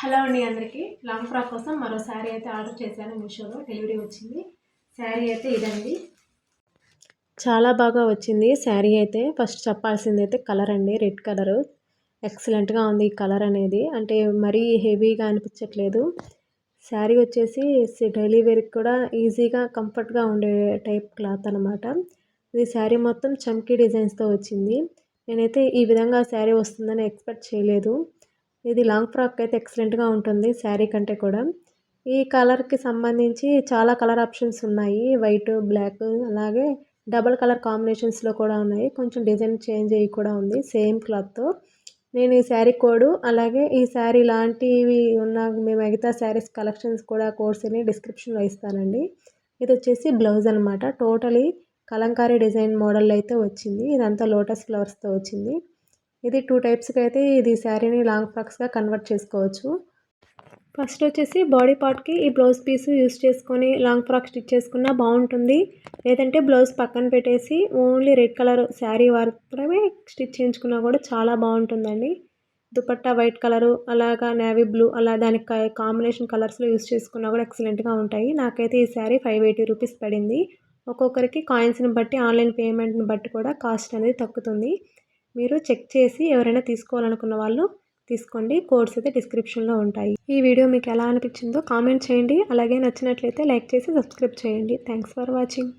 Hello అండి అందరికీ. Long frock కోసం మరో శారీ అయితే ఆర్డర్ చేశాను మీషోలో. డెలివరీ వచ్చింది. శారీ అయితే ఇదండి. చాలా బాగా వచ్చింది. శారీ అయితే ఫస్ట్ చెప్పాల్సింది అయితే కలర్ అండి. Red colour. ఎక్సలెంట్గా ఉంది ఈ కలర్ అనేది. అంటే మరీ హెవీగా అనిపించట్లేదు. శారీ వచ్చేసి డైలీ వేర్కి కూడా ఈజీగా కంఫర్ట్గా ఉండే టైప్ క్లాత్ అనమాట ఇది శారీ మొత్తం చమ్కీ డిజైన్స్తో వచ్చింది. నేనైతే ఈ విధంగా శారీ వస్తుందని ఎక్స్పెక్ట్ చేయలేదు. ఇది లాంగ్ ఫ్రాక్ అయితే ఎక్సలెంట్గా ఉంటుంది శారీ కంటే కూడా. ఈ కలర్కి సంబంధించి చాలా కలర్ ఆప్షన్స్ ఉన్నాయి వైట్ బ్లాక్ అలాగే డబల్ కలర్ కాంబినేషన్స్లో కూడా ఉన్నాయి. కొంచెం డిజైన్ చేంజ్ అయ్యి కూడా ఉంది సేమ్ క్లాత్తో. నేను ఈ శారీ కోడ్ అలాగే ఈ శారీ లాంటివి ఉన్న మేము మిగతా శారీస్ కలెక్షన్స్ కూడా కోర్స్ని డిస్క్రిప్షన్లో ఇస్తానండి. ఇది వచ్చేసి బ్లౌజ్ అనమాట టోటలీ కలంకారీ డిజైన్ మోడల్ అయితే వచ్చింది. ఇదంతా లోటస్ ఫ్లవర్స్తో వచ్చింది. ఇది టూ టైప్స్కి అయితే ఇది శారీని లాంగ్ ఫ్రాక్స్గా కన్వర్ట్ చేసుకోవచ్చు. ఫస్ట్ వచ్చేసి బాడీ పార్ట్కి ఈ బ్లౌజ్ పీస్ యూస్ చేసుకొని లాంగ్ ఫ్రాక్ స్టిచ్ చేసుకున్నా బాగుంటుంది. లేదంటే బ్లౌజ్ పక్కన పెట్టేసి ఓన్లీ రెడ్ కలర్ శారీ మాత్రమే స్టిచ్ చేయించుకున్నా కూడా చాలా బాగుంటుందండి. దుపట్టా వైట్ కలరు అలాగా నేవీ బ్లూ అలా దానికి కాంబినేషన్ కలర్స్లో యూస్ చేసుకున్నా కూడా ఎక్సలెంట్గా ఉంటాయి. నాకైతే ఈ శారీ ఫైవ్ ఎయిటీ రూపీస్ పడింది. ఒక్కొక్కరికి కాయిన్స్ని బట్టి ఆన్లైన్ పేమెంట్ని బట్టి కూడా కాస్ట్ అనేది తగ్గుతుంది. మీరు చెక్ చేసి ఎవరైనా తీసుకోవాలనుకున్న వాళ్ళు తీసుకోండి. కోడ్స్ అయితే డిస్క్రిప్షన్లో ఉంటాయి. ఈ వీడియో మీకు ఎలా అనిపించిందో కామెంట్ చేయండి. అలాగే నచ్చినట్లయితే లైక్ చేసి సబ్స్క్రైబ్ చేయండి. Thanks for watching.